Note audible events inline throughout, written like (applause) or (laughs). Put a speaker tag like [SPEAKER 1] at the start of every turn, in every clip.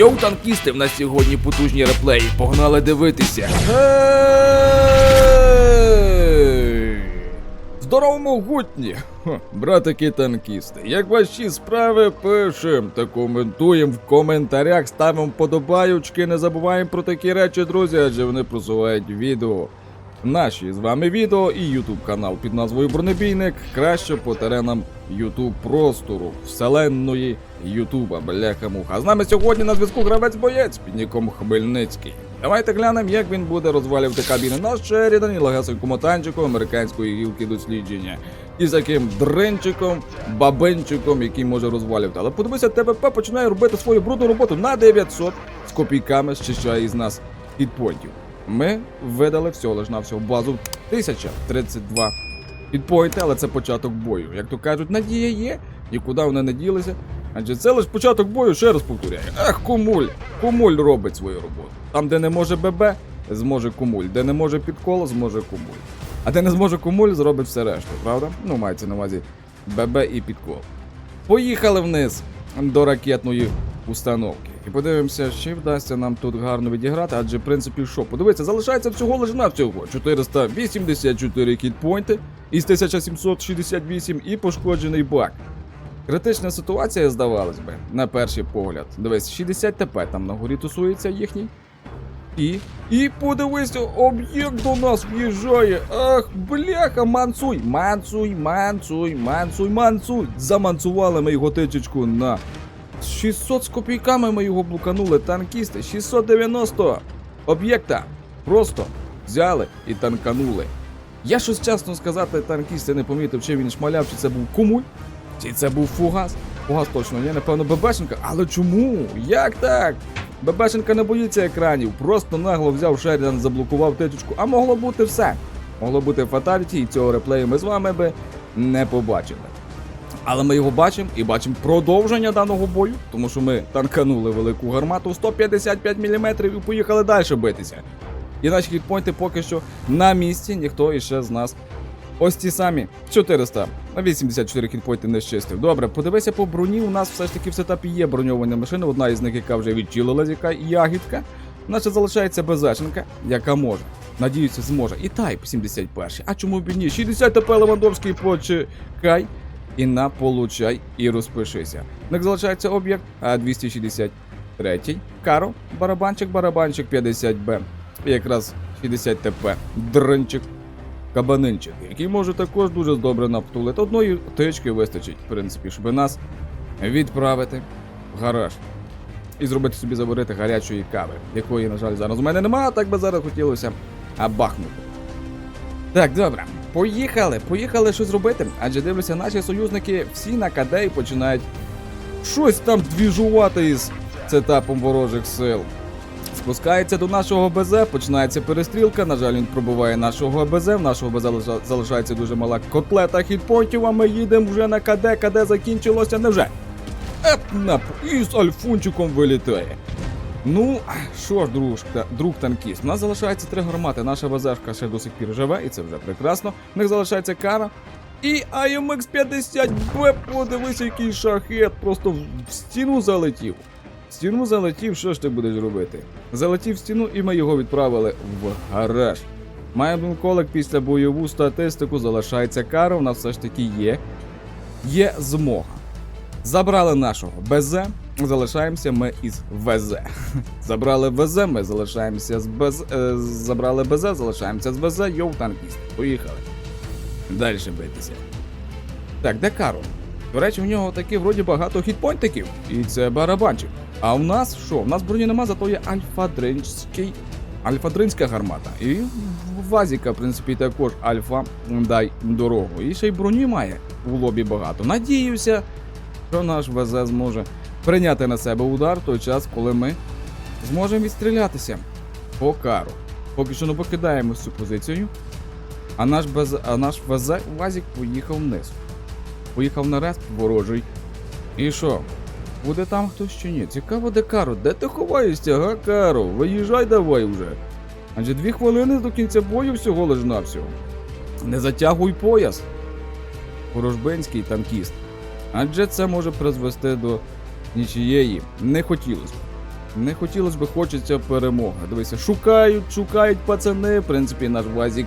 [SPEAKER 1] Йоу, танкісти, в нас сьогодні потужні реплеї. Погнали дивитися. Здорово, могутні! Братики танкісти, як ваші справи пишем та коментуємо в коментарях, ставимо подобаючки, не забуваємо про такі речі, друзі, адже вони просувають відео. Наші з вами відео і Ютуб канал під назвою Бронебійник краще по теренам Ютуб простору, вселенної Ютуба, бляха муха. З нами сьогодні на зв'язку гравець боєць під ніком Хмельницький. Давайте глянемо, як він буде розвалювати кабіни на Шерідані, легесенькому танчику американської гілки дослідження. І з таким дринчиком, бабинчиком, який може розвалювати. Але подивися, ТПП починає робити свою брудну роботу на 900 з копійками щищає із нас підпонтів. Ми видали всього лиш на всього базу 1032 підпойти, але це початок бою. Як то кажуть, надія є, нікуди вони не ділися. Адже це лише початок бою, ще раз повторяю. Ах, кумуль! Кумуль робить свою роботу. Там, де не може ББ, зможе кумуль. Де не може підкол, зможе кумуль. А де не зможе кумуль, зробить все решту, правда? Ну, мається на увазі ББ і підкол. Поїхали вниз до ракетної установки. І подивимося, чи вдасться нам тут гарно відіграти, адже в принципі що, подивіться, залишається всього лише на всього 484 кітпойнти із 1768 і пошкоджений бак. Критична ситуація, здавалось би, на перший погляд. Дивись, 60 ТП там на горі тусується їхній. І. І подивися, об'єкт до нас в'їжджає. Ах, бляха, мансуй, мансуй, мансуй, мансуй, мансуй. Замансували ми його тичечку на 600 з копійками ми його блуканули. Танкісти, 690 об'єкта. Просто взяли і танканули. Я щось чесно сказати, танкісти не помітив, чи він шмаляв, чи це був кумуль, чи це був фугас. Фугас точно є, напевно, ББшенка. Але чому? Як так? ББшенка не боїться екранів, просто нагло взяв Шерідан, заблокував тичечку, а могло бути все. Могло бути фаталіті, і цього реплею ми з вами би не побачили. Але ми його бачимо і бачимо продовження даного бою, тому що ми танканули велику гармату 155 мм і поїхали далі битися. І наші хітпойнти поки що на місці, ніхто іще з нас. Ось ті самі 400 на 84 хітпойнти не щистив. Добре, подивися по броні. У нас все ж таки в сетапі є броньовані машини. Одна із них, яка вже відчилилась, яка ягідка. Наша залишається безешенка, яка може. Надіюся, зможе. І тайп 71. А чому б і ні? 60 ТП Левандовський почекай. І на получай і розпишися. Них залишається об'єкт а 263. Каро, барабанчик, барабанчик 50Б. І якраз 60 ТП. Дринчик. Кабанинчик, який може також дуже добре наптулити. Одної тички вистачить, в принципі, щоб нас відправити в гараж. І зробити собі заварити гарячої кави, якої, на жаль, зараз у мене немає, так би зараз хотілося абахнути. Так, добре. Поїхали, поїхали щось робити. Адже дивлюся, наші союзники всі на КД і починають щось там двіжувати із сетапом ворожих сил. Спускається до нашого БЗ, починається перестрілка. На жаль, він пробуває нашого БЗ. В нашого БЗ залишається дуже мала котлета хітпонтів, а ми їдемо вже на КД, КД закінчилося невже. Еп, нап, і з альфунчиком вилітає. Ну, що ж, друг, друг танкіст, у нас залишається три гармати. Наша ВЗшка ще до сих пір живе, і це вже прекрасно. В них залишається кара. І AMX 50 Б, подивися, який шахет, просто в стіну залетів. В стіну залетів, що ж ти будеш робити? Залетів в стіну, і ми його відправили в гараж. Маємо колик після бойову статистику, залишається кара, у нас все ж таки є. Є змога. Забрали нашого БЗ, залишаємося ми із ВЗ. (laughs) Забрали ВЗ, ми залишаємося з БЗ. Е, забрали БЗ, залишаємося з ВЗ, йоу, танкіст. Поїхали. Далі битися. Так, де Каро? До речі, в нього таки вроді багато хітпойнтиків, і це барабанчик. А у нас що? У нас броні нема, зато є альфа-дринський. Альфа-дринська гармата. І в Вазіка, в принципі, також альфа дай дорогу. І ще й броні має в лобі багато. Надіюся, що наш ВЗ зможе прийняти на себе удар в той час, коли ми зможемо відстрілятися по кару. Поки що не покидаємо цю позицію. А наш, БЗ, а наш ВЗ Вазік поїхав вниз. Поїхав на респ ворожий. І що? Буде там хтось чи ні? Цікаво, де Каро? Де ти ховаєшся, га, Каро? Виїжджай давай вже. Адже дві хвилини до кінця бою всього лиш навсього. Не затягуй пояс. Ворожбинський танкіст. Адже це може призвести до нічієї. Не хотілося б. Не хотілося б, хочеться перемоги. Дивися, шукають, шукають пацани. В принципі, наш Вазік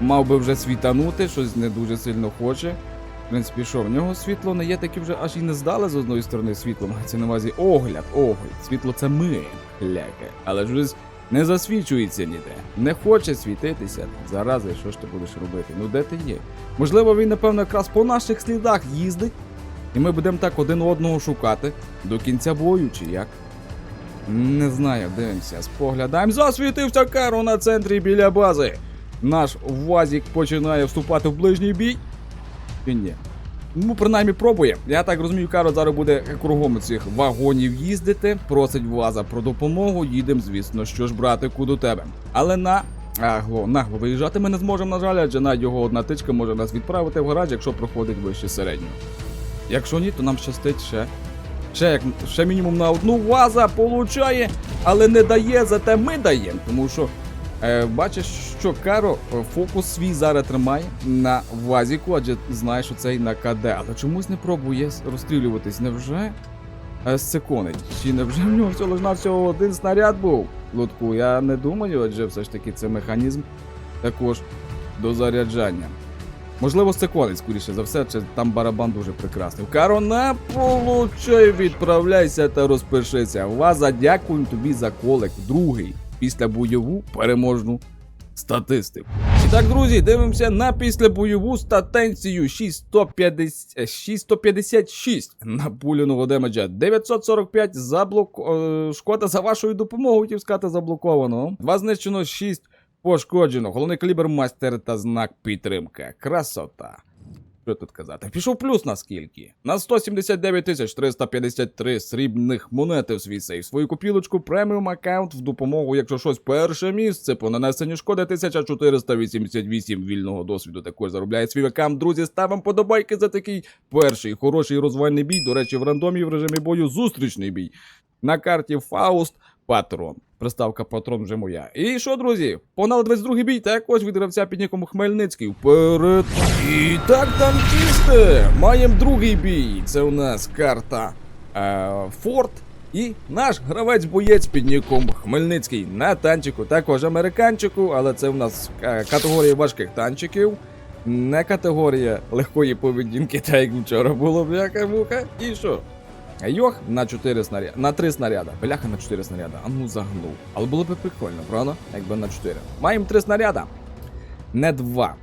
[SPEAKER 1] мав би вже світанути, щось не дуже сильно хоче. В принципі, що, в нього світло не є таке вже аж і не здали з одної сторони світло, мається на увазі огляд, огляд. Світло це ми, ляки. Але ж не засвічується ніде. Не хоче світитися. Зарази, що ж ти будеш робити? Ну де ти є? Можливо, він, напевно, якраз по наших слідах їздить, і ми будемо так один одного шукати до кінця бою, чи як? Не знаю, дивимося, споглядаємо. Засвітився Каро на центрі біля бази. Наш Вазік починає вступати в ближній бій. Чи ні? Ну, принаймні пробує. Я так розумію, Каро зараз буде кругом цих вагонів їздити, просить Ваза про допомогу. Їдемо, звісно, що ж, братику, до тебе. Але на агло, нагло виїжджати ми не зможемо, на жаль, адже навіть його одна тичка може нас відправити в гараж, якщо проходить вище середнього. Якщо ні, то нам щастить ще. Ще, як, ще мінімум на одну ваза получає, але не дає, зате ми даємо. Тому що е, бачиш, що Каро е, фокус свій зараз тримає на вазіку, адже знає, що це і на КД. Але чомусь не пробує розстрілюватись. Невже е, секонить? Чи невже в нього всього на всього один снаряд був? Лутку, я не думаю, адже все ж таки це механізм також до заряджання. Можливо, секонд, скоріше за все, чи там барабан дуже прекрасний. Карона, получай, відправляйся та розпишися. Ваза, дякую тобі за колек. Другий після бойову переможну статистику. І так, друзі, дивимося на післябойову статенцію 6150 е, 656 на демеджа. 945 заблок... шкода за вашою допомогою, хотів сказати, заблоковано. Два знищено, 6 пошкоджено. Головний калібр мастер та знак підтримка. Красота. Що тут казати? Пішов плюс на скільки? На 179 тисяч 353 срібних монети в свій сейф. Свою копілочку преміум аккаунт в допомогу, якщо щось перше місце по нанесенню шкоди 1488 вільного досвіду. Також заробляє свій аккаунт. Друзі, ставимо подобайки за такий перший хороший розвальний бій. До речі, в рандомі в режимі бою зустрічний бій. На карті Фауст Патрон. Приставка патрон вже моя. І що, друзі? Погнали 22-й бій, також від гравця під ніком Хмельницький. Вперед! І так, танкісти! Маємо другий бій. Це у нас карта е, Форт. І наш гравець-боєць під ніком Хмельницький на танчику, також американчику, але це у нас е, категорія важких танчиків. Не категорія легкої поведінки, (laughs) так як вчора було бляха муха. І що? Йох на 4 снаряда. На 3 снаряда. Бляха на 4 снаряда. А ну загнув. Але було б прикольно, правда? Якби на 4. Маємо 3 снаряда. Не 2.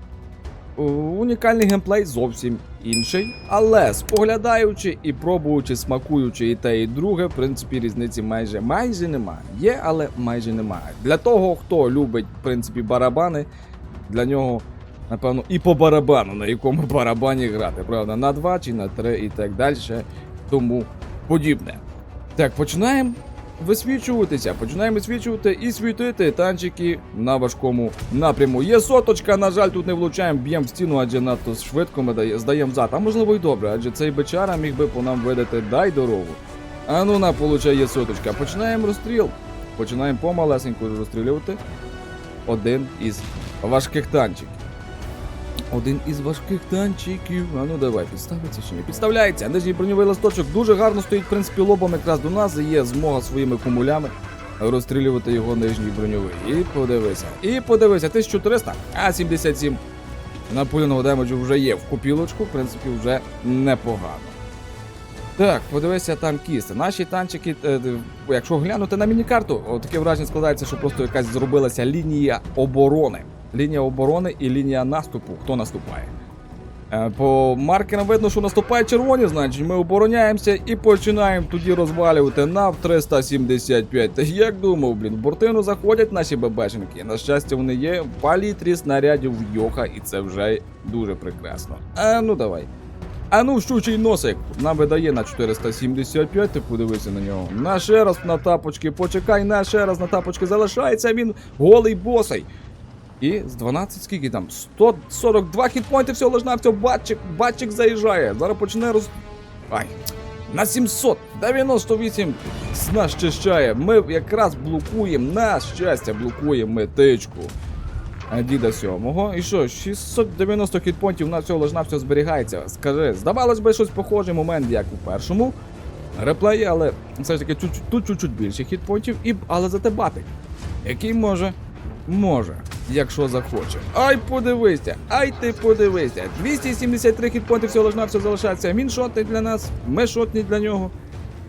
[SPEAKER 1] Унікальний геймплей зовсім інший. Але споглядаючи і пробуючи, смакуючи і те, і друге, в принципі, різниці майже майже немає. Є, але майже немає. Для того, хто любить, в принципі, барабани, для нього, напевно, і по барабану, на якому барабані грати, правда, на 2 чи на 3 і так далі тому подібне. Так, починаємо висвічуватися. Починаємо висвічувати і світити танчики на важкому напряму. Є соточка, на жаль, тут не влучаємо, б'ємо в стіну, адже надто швидко ми дає- здаємо зад. А можливо й добре, адже цей бичара міг би по нам видати дай дорогу. А ну на, получає соточка. Починаємо розстріл. Починаємо помалесенько розстрілювати один із важких танчиків. Один із важких танчиків. А ну давай, підставиться чи ні? Підставляється. Нижній броньовий ласточок дуже гарно стоїть, в принципі, лобом якраз до нас. і Є змога своїми кумулями розстрілювати його нижній броньовий. І подивися. І подивися, 1400, а 77 напуляного демеджу вже є в купілочку, в принципі, вже непогано. Так, подивися танкісти. Наші танчики, е, е, якщо глянути на міні-карту, таке враження складається, що просто якась зробилася лінія оборони. Лінія оборони і лінія наступу. Хто наступає? Е, По маркерам видно, що наступають червоні, значить ми обороняємося і починаємо тоді розвалювати нав 375. Та як думав, блін, в бортину заходять наші ББшники. На щастя, вони є в палітрі снарядів йоха, і це вже дуже прекрасно. А ну давай. А ну, щучий носик нам видає на 475, ти подивися на нього. На ще раз на тапочки, почекай, на ще раз на тапочки залишається він голий босий. І з 12 скільки там? 142 хітпойнти всього лиш на всього батчик, батчик заїжджає. Зараз почне роз. Ай. На 798 нас. Ми якраз блокуємо, на щастя, блокуємо ми. Діда сьомого. І що, 690 хітпонтів на всього лиш на все зберігається. Скажи, здавалось би, щось похоже момент, як у першому. реплеї, але все ж таки тут чуть-чуть більше хітпоінтів, і, але зате батик, який може, може, якщо захоче. Ай, подивися, ай ти подивися. 273 хітпоінти всього лиш навсього залишається. Він шотний для нас, ми шотні для нього.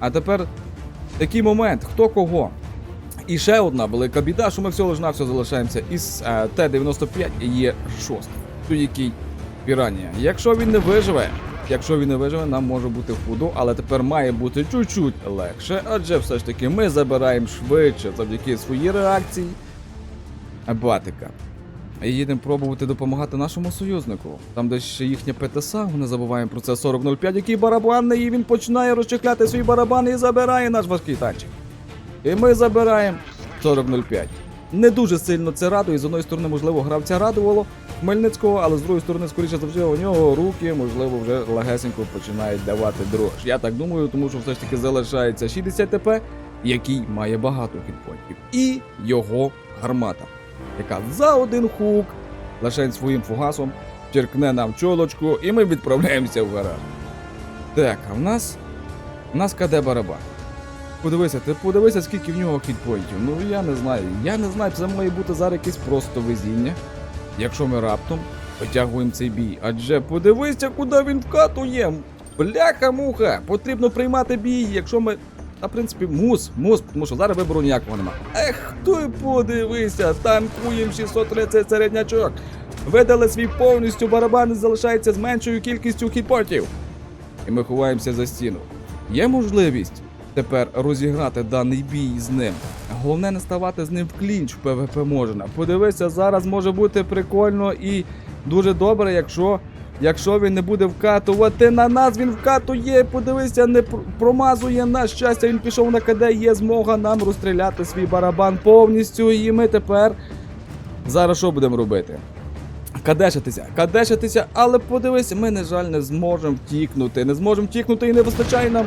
[SPEAKER 1] А тепер такий момент, хто кого. І ще одна велика біда, що ми всього лиш навсього залишаємося із е, Т-95 є шостий. Той який піранія. Якщо він не виживе, якщо він не виживе, нам може бути худо, але тепер має бути чуть-чуть легше, адже все ж таки ми забираємо швидше завдяки своїй реакції Батика. І їдемо пробувати допомагати нашому союзнику. Там, де ще їхня ПТСА, не забуваємо про це 4005, який барабанний, і він починає розчехляти свій барабан і забирає наш важкий танчик. І ми забираємо 40.05. Не дуже сильно це радує. З одної сторони, можливо, гравця радувало Хмельницького, але з другої сторони, скоріше за все, у нього руки, можливо, вже легесенько починають давати дрож. Я так думаю, тому що все ж таки залишається 60 ТП, який має багато хітпоінтів. І його гармата, яка за один хук лише своїм фугасом черкне нам чолочку, і ми відправляємося в гараж. Так, а в нас. У нас КД барабан. Подивися, ти подивися, скільки в нього хітпоінтів. Ну я не знаю. Я не знаю, це має бути зараз якесь просто везіння. Якщо ми раптом витягуємо цей бій. Адже подивися, куди він вкатує. Бляха-муха! Потрібно приймати бій, якщо ми. Та, в принципі, мус, мус, тому що зараз вибору ніякого нема. Ех, ти подивися, танкуєм 630 середнячок. Видали свій повністю барабан і залишається з меншою кількістю хітпотів. І ми ховаємося за стіну. Є можливість тепер розіграти даний бій з ним. Головне не ставати з ним в клінч в ПВП можна. Подивися, зараз може бути прикольно і дуже добре, якщо. Якщо він не буде вкатувати на нас, він вкатує. Подивися, не промазує на щастя. Він пішов на КД, є змога нам розстріляти свій барабан повністю. І ми тепер зараз що будемо робити? Кадешитися, кадешитися, але подивись, ми, на жаль, не зможемо втікнути. Не зможемо втікнути і не вистачає нам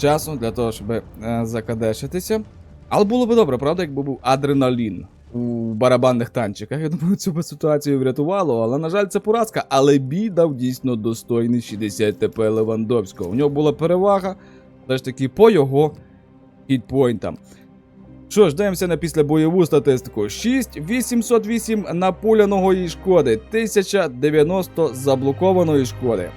[SPEAKER 1] часу для того, щоб е, закадешитися. Але було би добре, правда, якби був адреналін у барабанних танчиках. Я думаю, цю би ситуацію врятувало, але, на жаль, це поразка. Але бій дав дійсно достойний 60 ТП Левандовського. У нього була перевага, все ж таки, по його хітпойнтам. Що ж, дивимося на післябойову статистику. 6808 напуляної шкоди, 1090 заблокованої шкоди.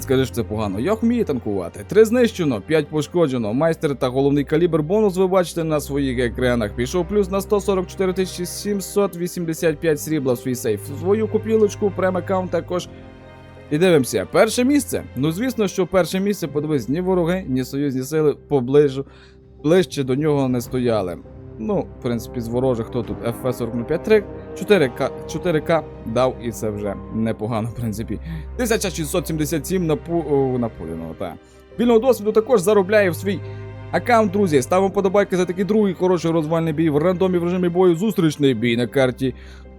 [SPEAKER 1] Скажи, що це погано. Я вмію танкувати. Три знищено, 5 пошкоджено. Майстер та головний калібр бонус ви бачите на своїх екранах. Пішов плюс на 144 785 срібла в свій сейф. Свою купілочку, прем-аккаунт також. І дивимося, перше місце. Ну звісно, що перше місце, подивись, ні вороги, ні союзні сили поближу ближче до нього не стояли. Ну, в принципі, з ворожих хто тут FF405 4К, 4К дав і це вже непогано, в принципі. 1677 на пу... о, напуляного, та. Вільного досвіду також заробляє в свій аккаунт, друзі. Ставимо подобайки за такий другий хороший розвальний бій в рандомі в режимі бою. Зустрічний бій на карті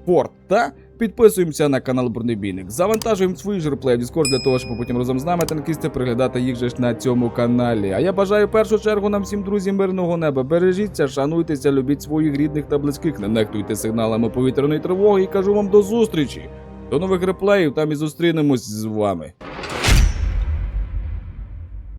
[SPEAKER 1] Порт. Та підписуємося на канал Бронебійник. Завантажуємо свої жерплеї в Discord для того, щоб потім разом з нами танкісти приглядати їх же ж на цьому каналі. А я бажаю в першу чергу нам всім друзям мирного неба. Бережіться, шануйтеся, любіть своїх рідних та близьких, не нехтуйте сигналами повітряної тривоги і кажу вам до зустрічі. До нових реплеїв, там і зустрінемось з вами.